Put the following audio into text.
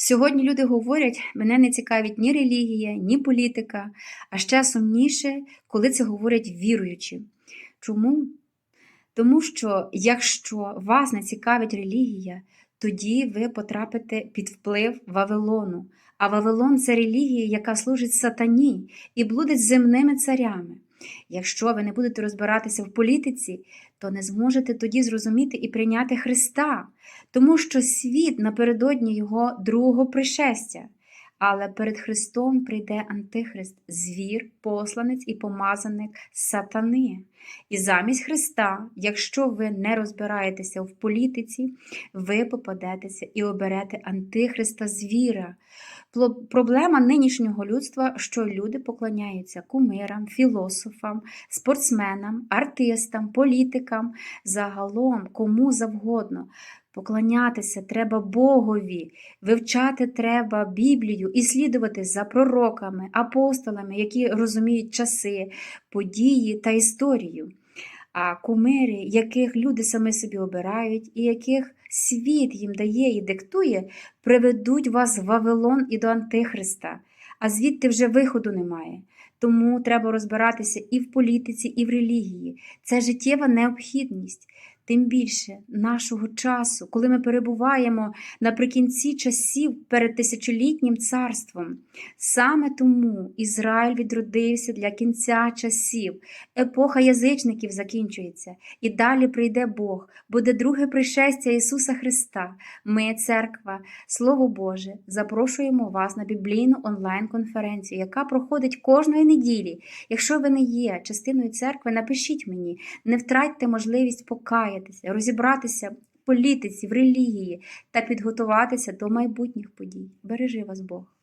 Сьогодні люди говорять, мене не цікавить ні релігія, ні політика, а ще сумніше, коли це говорять віруючі. Чому? Тому що якщо вас не цікавить релігія, тоді ви потрапите під вплив Вавилону. А Вавилон це релігія, яка служить сатані і блудить земними царями. Якщо ви не будете розбиратися в політиці, то не зможете тоді зрозуміти і прийняти Христа, тому що світ напередодні Його другого пришестя. Але перед Христом прийде Антихрист, звір, посланець і помазаник сатани. І замість Христа, якщо ви не розбираєтеся в політиці, ви попадетеся і оберете Антихриста звіра. Проблема нинішнього людства, що люди поклоняються кумирам, філософам, спортсменам, артистам, політикам, загалом кому завгодно. Поклонятися треба Богові, вивчати треба Біблію і слідувати за пророками, апостолами, які розуміють часи, події та історію. А кумири, яких люди самі собі обирають, і яких світ їм дає і диктує, приведуть вас в Вавилон і до Антихриста, а звідти вже виходу немає. Тому треба розбиратися і в політиці, і в релігії. Це життєва необхідність. Тим більше нашого часу, коли ми перебуваємо наприкінці часів перед тисячолітнім царством. Саме тому Ізраїль відродився для кінця часів. Епоха язичників закінчується, і далі прийде Бог, буде друге пришестя Ісуса Христа. Ми, церква, Слово Боже, запрошуємо вас на біблійну онлайн-конференцію, яка проходить кожної неділі. Якщо ви не є частиною церкви, напишіть мені, не втратьте можливість покаятися, розібратися в політиці, в релігії та підготуватися до майбутніх подій. Бережи вас Бог!